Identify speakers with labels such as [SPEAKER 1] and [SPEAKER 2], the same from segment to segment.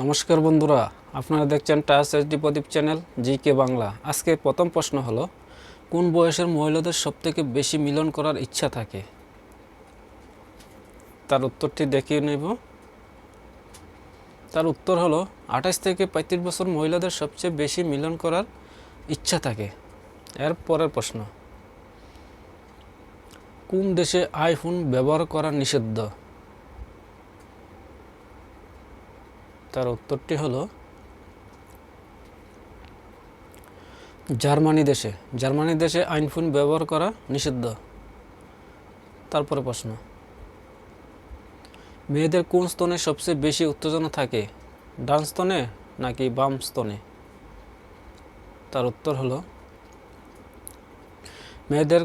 [SPEAKER 1] নমস্কার বন্ধুরা, আপনারা দেখছেন টাস SD Pradip channel G K Bangla. আজকে প্রথম প্রশ্ন হলো, কোন বয়সের মহিলাদের সবথেকে বেশি মিলন করার ইচ্ছা থাকে? তার উত্তরটি দেখিয়ে নেব। তার উত্তর হলো, আঠাশ থেকে পঁয়ত্রিশ বছর মহিলাদের সবচেয়ে বেশি মিলন করার ইচ্ছা থাকে। এর পরের প্রশ্ন, কোন দেশে আইফোন ব্যবহার করা নিষিদ্ধ? তার উত্তরটি হলো জার্মানি দেশে। জার্মানি দেশে আইন আইনফোন ব্যবহার করা নিষিদ্ধ। তারপরে প্রশ্ন। মেয়েদের কোন স্তনে সবচেয়ে বেশি উত্তেজনা থাকে? ডান স্তনে নাকি বাম স্তনে? তার উত্তর হলো মেয়েদের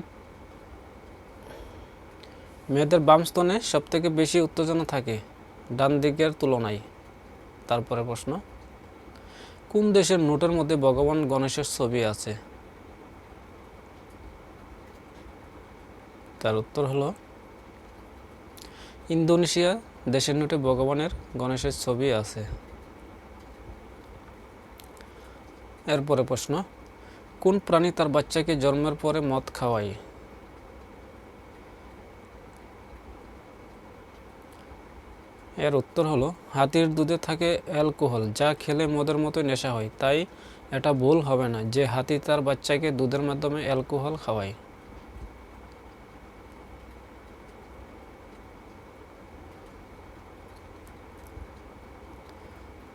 [SPEAKER 1] মেয়েদের বাম স্তনে সবথেকে বেশি উত্তেজনা থাকে ডান দিকের তুলনায়। তারপরে প্রশ্ন, কোন দেশের নোটের মধ্যে ভগবান গণেশের ছবি আছে? তার উত্তর হলো, ইন্দোনেশিয়া দেশের নোটে ভগবানের গণেশের ছবি আছে। এরপরে প্রশ্ন, কোন প্রাণী তার বাচ্চাকে জন্মের পরে মদ খাওয়ায়? এর উত্তর হলো, হাতির দুধে থাকে অ্যালকোহল, যা খেলে মদের মতো নেশা হয়। তাই এটা ভুল হবে না যে হাতি তার বাচ্চাকে দুধের মাধ্যমে অ্যালকোহল খাওয়ায়।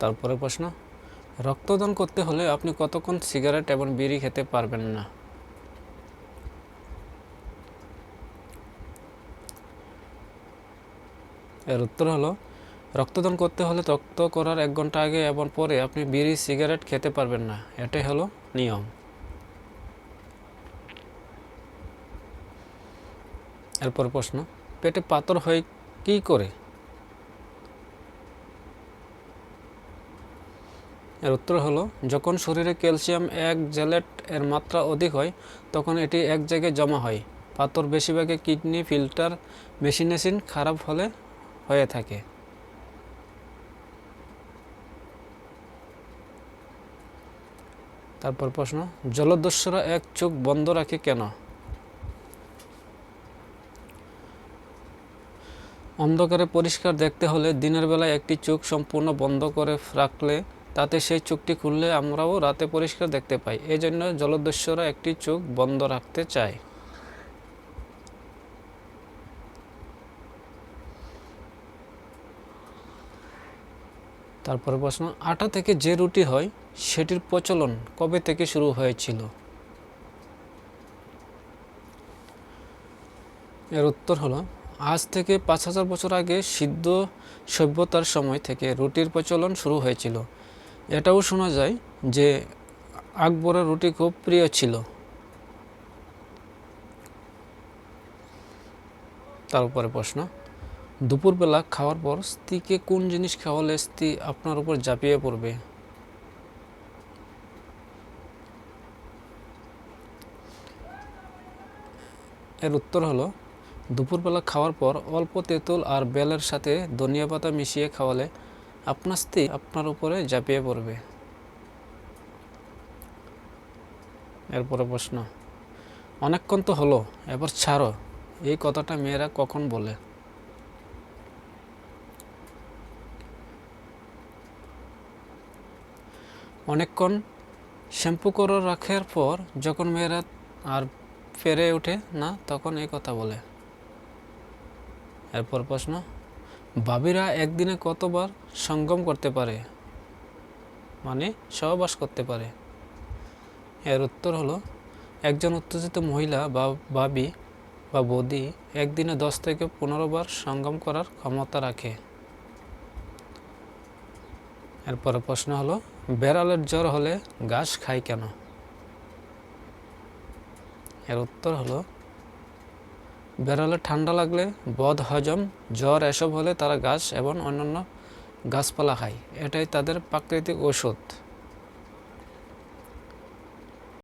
[SPEAKER 1] তারপরে প্রশ্ন, রক্তদান করতে হলে আপনি কতক্ষণ সিগারেট এবং বিড়ি খেতে পারবেন না? এর উত্তর হলো রক্তদান করতে হলে রক্ত করার এক ঘণ্টা আগে এবং পরে আপনি বিড়ি, সিগারেট খেতে পারবেন না। এটাই হলো নিয়ম। এরপর প্রশ্ন, পেটে পাথর হয় কি করে? এর উত্তর হলো, যখন শরীরে ক্যালসিয়াম এক জেলেট এর মাত্রা অধিক হয়, তখন এটি এক জায়গায় জমা হয়। পাথর বেশিরভাগে কিডনি ফিল্টার মেশিনেশিন খারাপ হলে হয়ে থাকে। তারপর প্রশ্ন, জলদস্যুরা এক চোখ বন্ধ রাখে কেন? অন্ধকারে পরিষ্কার দেখতে হলে দিনের বেলায় একটি চোখ সম্পূর্ণ বন্ধ করে রাখলে তাতে সেই চোখটি খুললে আমরাও রাতে পরিষ্কার দেখতে পাই। এজন্য জন্য জলদস্যুরা একটি চোখ বন্ধ রাখতে চায়। তারপরে প্রশ্ন, আটা থেকে যে রুটি হয়, সেটির প্রচলন কবে থেকে শুরু হয়েছিল? এর উত্তর হলো, আজ থেকে পাঁচ হাজার বছর আগে সিদ্ধ সভ্যতার সময় থেকে রুটির প্রচলন শুরু হয়েছিল। এটাও শোনা যায় যে আকবরের রুটি খুব প্রিয় ছিল। তার উপরে প্রশ্ন দুপুরবেলা খাওয়ার পর স্ত্রীকে কোন জিনিস খাওয়ালে স্ত্রী আপনার উপর ঝাঁপিয়ে পড়বে? এর উত্তর হলো, দুপুরবেলা খাওয়ার পর অল্প তেঁতুল আর বেলের সাথে ধনিয়া পাতা মিশিয়ে খাওয়ালে আপনার স্ত্রী আপনার উপরে ঝাঁপিয়ে পড়বে। এরপরে প্রশ্ন, অনেকক্ষণ তো হলো, এবার ছাড়ো, এই কথাটা মেয়েরা কখন বলে? অনেকক্ষণ শ্যাম্পু করে রাখার পর যখন মেয়েরা আর ফেরে ওঠে না, তখন এই কথা বলে। এরপর প্রশ্ন, ভাবিরা একদিনে কতবার সঙ্গম করতে পারে? মানে সহবাস করতে পারে। এর উত্তর হলো, একজন উত্তেজিত মহিলা বা ভাবি বা বৌদি একদিনে দশ থেকে পনেরো বার সঙ্গম করার ক্ষমতা রাখে। এরপরে প্রশ্ন হলো বেড়ালের জ্বর হলে ঘাস খায় কেন? এর উত্তর হলো, বেড়ালে ঠান্ডা লাগলে বদ হজম, জ্বর এসব হলে তারা ঘাস এবং অন্যান্য গাছপালা খায়। এটাই তাদের প্রাকৃতিক ওষুধ